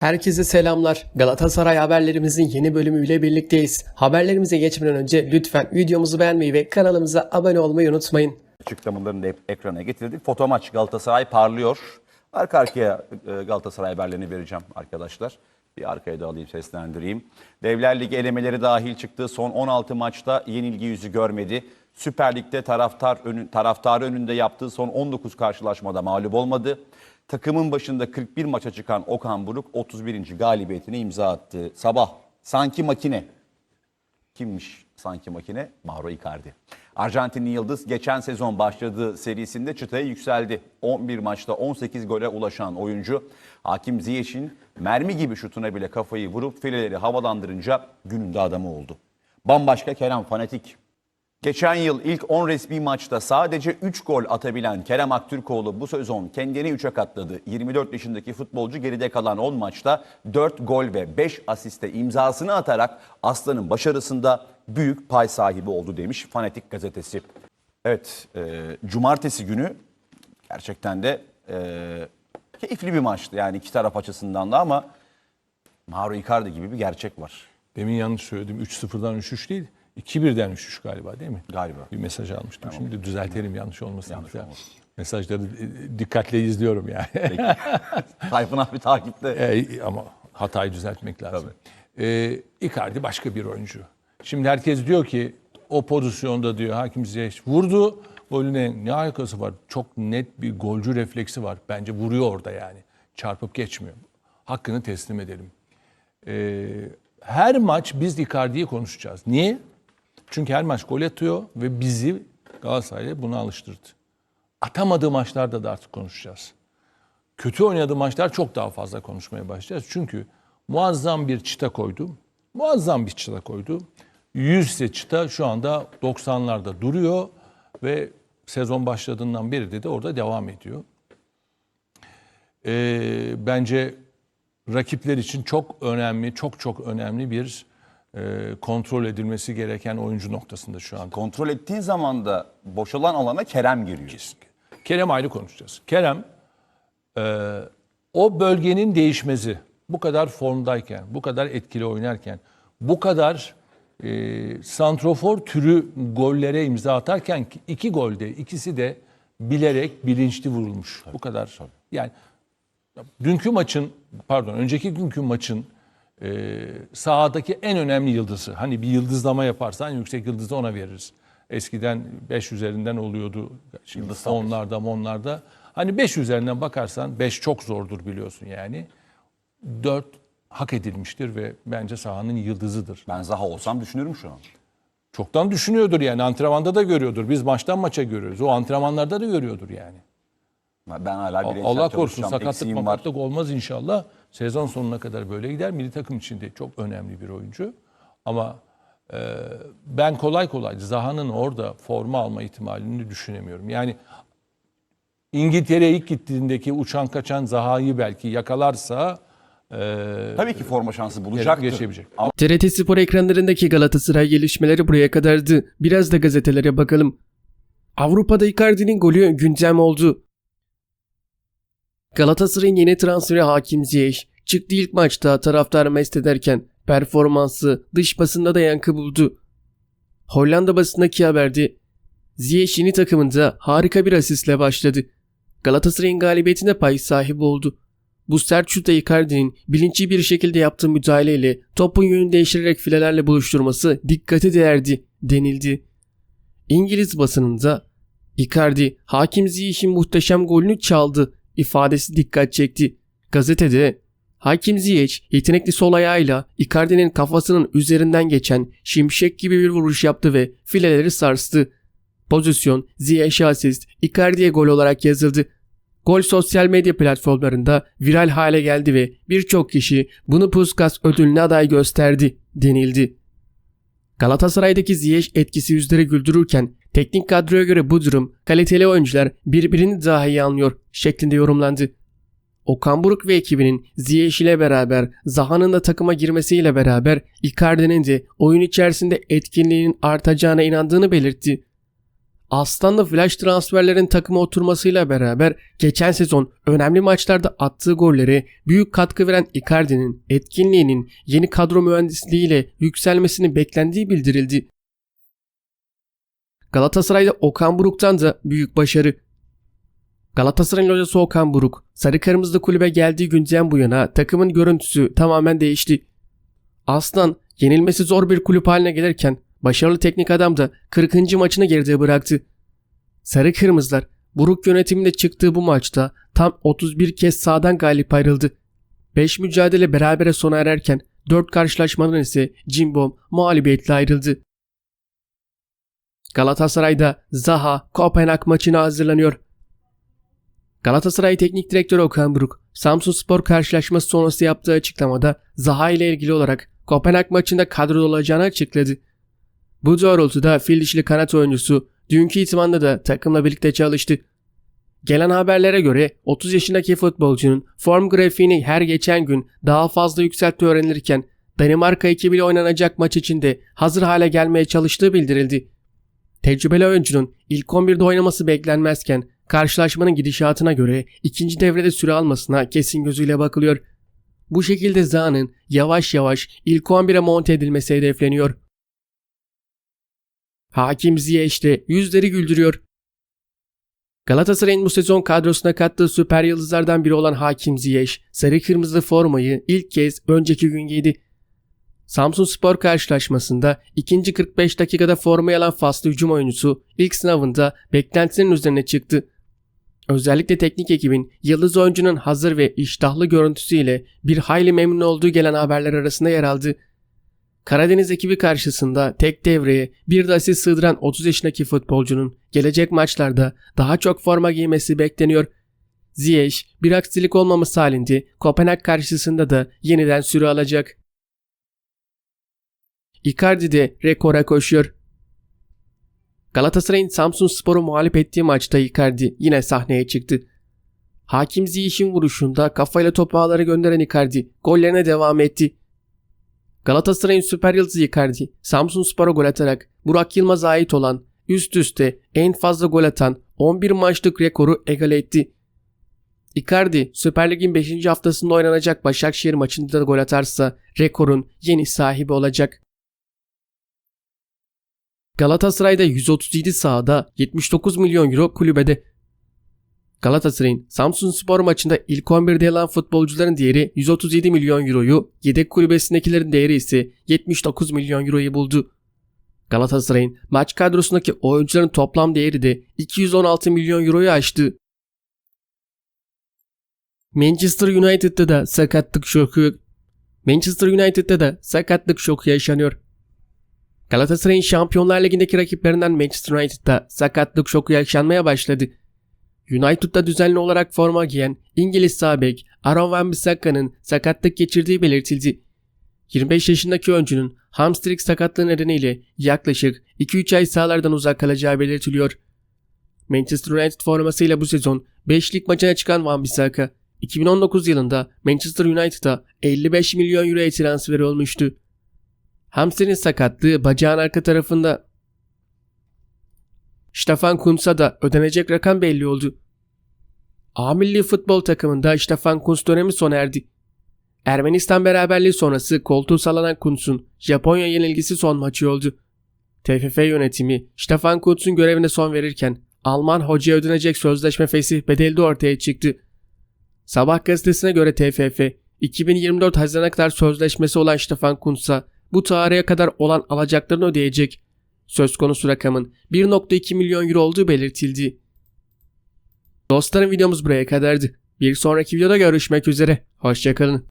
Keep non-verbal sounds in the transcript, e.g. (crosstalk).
Herkese selamlar. Galatasaray haberlerimizin yeni bölümüyle birlikteyiz. Haberlerimize geçmeden önce lütfen videomuzu beğenmeyi ve kanalımıza abone olmayı unutmayın. açıklamalarını da hep ekrana getirdik. Foto maç Galatasaray parlıyor. Arka arkaya e, Galatasaray haberlerini vereceğim arkadaşlar. Bir arkaya da alayım seslendireyim. Devler Ligi elemeleri dahil çıktığı son 16 maçta yenilgi yüzü görmedi. Süper Lig'de taraftar önü, taraftarı önünde yaptığı son 19 karşılaşmada mağlup olmadı. Takımın başında 41 maça çıkan Okan Buruk 31. galibiyetine imza attı. Sabah sanki makine Kimmiş sanki makine? Mauro Icardi. Arjantinli Yıldız geçen sezon başladığı serisinde çıtaya yükseldi. 11 maçta 18 gole ulaşan oyuncu Hakim Ziyech'in mermi gibi şutuna bile kafayı vurup fileleri havalandırınca gününde adamı oldu. Bambaşka Kerem fanatik. Geçen yıl ilk 10 resmi maçta sadece 3 gol atabilen Kerem Aktürkoğlu bu sezon kendini 3'e katladı. 24 yaşındaki futbolcu geride kalan 10 maçta 4 gol ve 5 asiste imzasını atarak Aslan'ın başarısında büyük pay sahibi oldu demiş Fanatik gazetesi. Evet, e, cumartesi günü gerçekten de e, keyifli bir maçtı yani iki taraf açısından da ama Mauro Icardi gibi bir gerçek var Demin yanlış söyledim. 3-0'dan 3-3 değil. 2-1'den 3-3 galiba değil mi? galiba. Bir mesaj almıştım. Şimdi düzeltelim yanlış olmasın. Yanlış Ya. olmasın. Mesajları dikkatle izliyorum yani. Peki. (laughs) Tayfun abi takipte. E, ama hatayı düzeltmek lazım. E, Icardi başka bir oyuncu. Şimdi herkes diyor ki o pozisyonda diyor Hakim Ziyech vurdu. Golüne ne alakası var? Çok net bir golcü refleksi var. Bence vuruyor orada yani. Çarpıp geçmiyor. Hakkını teslim edelim. E, her maç biz Icardi'yi konuşacağız. Niye? Çünkü her maç gol atıyor ve bizi Galatasaray'la buna alıştırdı. Atamadığı maçlarda da artık konuşacağız kötü oynadığı maçlar çok daha fazla konuşmaya başlayacağız. Çünkü muazzam bir çıta koydu. Muazzam bir çıta koydu. 100 ise çıta şu anda 90'larda duruyor ve sezon başladığından beri de, de orada devam ediyor. Ee, bence rakipler için çok önemli, çok çok önemli bir e, kontrol edilmesi gereken oyuncu noktasında şu anda. Kontrol ettiğin zaman da boşalan alana Kerem giriyor. Kerem ayrı konuşacağız. Kerem e, o bölgenin değişmezi bu kadar formdayken, bu kadar etkili oynarken, bu kadar e, santrofor türü gollere imza atarken ki iki golde ikisi de bilerek bilinçli vurulmuş. bu kadar. Yani dünkü maçın pardon önceki günkü maçın e, sahadaki en önemli yıldızı. Hani bir yıldızlama yaparsan yüksek yıldızı ona veririz. Eskiden 5 üzerinden oluyordu. Şimdi Yıldız onlarda onlarda. Hani 5 üzerinden bakarsan 5 çok zordur biliyorsun yani. 4 hak edilmiştir ve bence sahanın yıldızıdır. Ben Zaha olsam düşünürüm şu an. Çoktan düşünüyordur yani antrenmanda da görüyordur. Biz maçtan maça görüyoruz. O antrenmanlarda da görüyordur yani. Ben hala bireysel Allah korusun sakatlık makatlık olmaz inşallah. Sezon sonuna kadar böyle gider. Milli takım için de çok önemli bir oyuncu. Ama e, ben kolay kolay Zaha'nın orada forma alma ihtimalini düşünemiyorum. Yani İngiltere'ye ilk gittiğindeki uçan kaçan Zaha'yı belki yakalarsa e, Tabii ki forma şansı bulacaktır. geçebilecek. Ama TRT Spor ekranlarındaki Galatasaray gelişmeleri buraya kadardı. Biraz da gazetelere bakalım. Avrupa'da Icardi'nin golü gündem oldu. Galatasaray'ın yeni transferi Hakim Ziyech çıktı ilk maçta taraftarı mest ederken performansı dış basında da yankı buldu. Hollanda basındaki haberde Ziyech yeni takımında harika bir asistle başladı. Galatasaray'ın galibiyetine pay sahibi oldu. Bu sert şuta Icardi'nin bilinçli bir şekilde yaptığı müdahaleyle topun yönünü değiştirerek filelerle buluşturması dikkate değerdi denildi. İngiliz basınında Icardi Hakim Ziyech'in muhteşem golünü çaldı ifadesi dikkat çekti. Gazetede Hakim Ziyech yetenekli sol ayağıyla Icardi'nin kafasının üzerinden geçen şimşek gibi bir vuruş yaptı ve fileleri sarstı. Pozisyon Ziyech'e asist, Icardi'ye gol olarak yazıldı. Gol sosyal medya platformlarında viral hale geldi ve birçok kişi bunu Puskas ödülüne aday gösterdi denildi. Galatasaray'daki Ziyech etkisi yüzleri güldürürken teknik kadroya göre bu durum kaliteli oyuncular birbirini daha iyi anlıyor şeklinde yorumlandı. Okan Buruk ve ekibinin Ziyech ile beraber Zaha'nın da takıma girmesiyle beraber Icardi'nin de oyun içerisinde etkinliğinin artacağına inandığını belirtti. Aslan'da flash transferlerin takıma oturmasıyla beraber geçen sezon önemli maçlarda attığı golleri büyük katkı veren Icardi'nin etkinliğinin yeni kadro mühendisliğiyle yükselmesini beklendiği bildirildi. Galatasaray'da Okan Buruk'tan da büyük başarı. Galatasaray'ın hocası Okan Buruk, Sarı Kırmızılı kulübe geldiği günden bu yana takımın görüntüsü tamamen değişti. Aslan yenilmesi zor bir kulüp haline gelirken başarılı teknik adam da 40. maçını geride bıraktı. Sarı Kırmızılar Buruk yönetiminde çıktığı bu maçta tam 31 kez sağdan galip ayrıldı. 5 mücadele berabere sona ererken 4 karşılaşmadan ise Cimbom mağlubiyetle ayrıldı. Galatasaray'da Zaha Kopenhag maçına hazırlanıyor. Galatasaray Teknik Direktörü Okan Buruk, Samsun Spor karşılaşması sonrası yaptığı açıklamada Zaha ile ilgili olarak Kopenhag maçında kadroda olacağını açıkladı. Bu doğrultuda fil dişli kanat oyuncusu dünkü itmanda da takımla birlikte çalıştı. Gelen haberlere göre 30 yaşındaki futbolcunun form grafiğini her geçen gün daha fazla yükselttiği öğrenilirken Danimarka ekibiyle oynanacak maç için de hazır hale gelmeye çalıştığı bildirildi. Tecrübeli oyuncunun ilk 11'de oynaması beklenmezken karşılaşmanın gidişatına göre ikinci devrede süre almasına kesin gözüyle bakılıyor. Bu şekilde Zaha'nın yavaş yavaş ilk 11'e monte edilmesi hedefleniyor. Hakim Ziyech de yüzleri güldürüyor. Galatasaray'ın bu sezon kadrosuna kattığı süper yıldızlardan biri olan Hakim Ziyech, sarı kırmızı formayı ilk kez önceki gün giydi. Samsun Spor karşılaşmasında ikinci 45 dakikada formayı alan faslı hücum oyuncusu ilk sınavında beklentilerin üzerine çıktı. Özellikle teknik ekibin yıldız oyuncunun hazır ve iştahlı görüntüsüyle bir hayli memnun olduğu gelen haberler arasında yer aldı. Karadeniz ekibi karşısında tek devreye bir de asist sığdıran 30 yaşındaki futbolcunun gelecek maçlarda daha çok forma giymesi bekleniyor. Ziyech bir aksilik olmaması halinde Kopenhag karşısında da yeniden süre alacak. Icardi de rekora koşuyor. Galatasaray'ın Samsun Spor'u mağlup ettiği maçta Icardi yine sahneye çıktı. Hakim Ziyech'in vuruşunda kafayla topu ağlara gönderen Icardi gollerine devam etti. Galatasaray'ın süper yıldızı Icardi Samsun Spor'a gol atarak Burak Yılmaz'a ait olan üst üste en fazla gol atan 11 maçlık rekoru egale etti. Icardi Süper Lig'in 5. haftasında oynanacak Başakşehir maçında da gol atarsa rekorun yeni sahibi olacak. Galatasaray'da 137 sahada 79 milyon euro kulübede. Galatasaray'ın Samsun Spor maçında ilk 11'de yer alan futbolcuların değeri 137 milyon euroyu, yedek kulübesindekilerin değeri ise 79 milyon euroyu buldu. Galatasaray'ın maç kadrosundaki oyuncuların toplam değeri de 216 milyon euroyu aştı. Manchester United'da da sakatlık şoku Manchester United'da da sakatlık şoku yaşanıyor. Galatasaray'ın Şampiyonlar Ligi'ndeki rakiplerinden Manchester United'da sakatlık şoku yaşanmaya başladı. United'da düzenli olarak forma giyen İngiliz sağ bek Aaron Wan-Bissaka'nın sakatlık geçirdiği belirtildi. 25 yaşındaki oyuncunun hamstring sakatlığı nedeniyle yaklaşık 2-3 ay sahalardan uzak kalacağı belirtiliyor. Manchester United formasıyla bu sezon 5 lig maçına çıkan Wan-Bissaka 2019 yılında Manchester United'a 55 milyon euroya transfer olmuştu. Hamstring sakatlığı bacağın arka tarafında. Stefan Kuntz'a da ödenecek rakam belli oldu. A milli futbol takımında Stefan Kuntz dönemi sona erdi. Ermenistan beraberliği sonrası koltuğu sallanan Kuntz'un Japonya yenilgisi son maçı oldu. TFF yönetimi Stefan Kuntz'un görevine son verirken Alman hocaya ödenecek sözleşme fesih bedeli de ortaya çıktı. Sabah gazetesine göre TFF 2024 Haziran'a kadar sözleşmesi olan Stefan Kuntz'a bu tarihe kadar olan alacaklarını ödeyecek. Söz konusu rakamın 1.2 milyon euro olduğu belirtildi. Dostlarım videomuz buraya kadardı. Bir sonraki videoda görüşmek üzere. Hoşçakalın.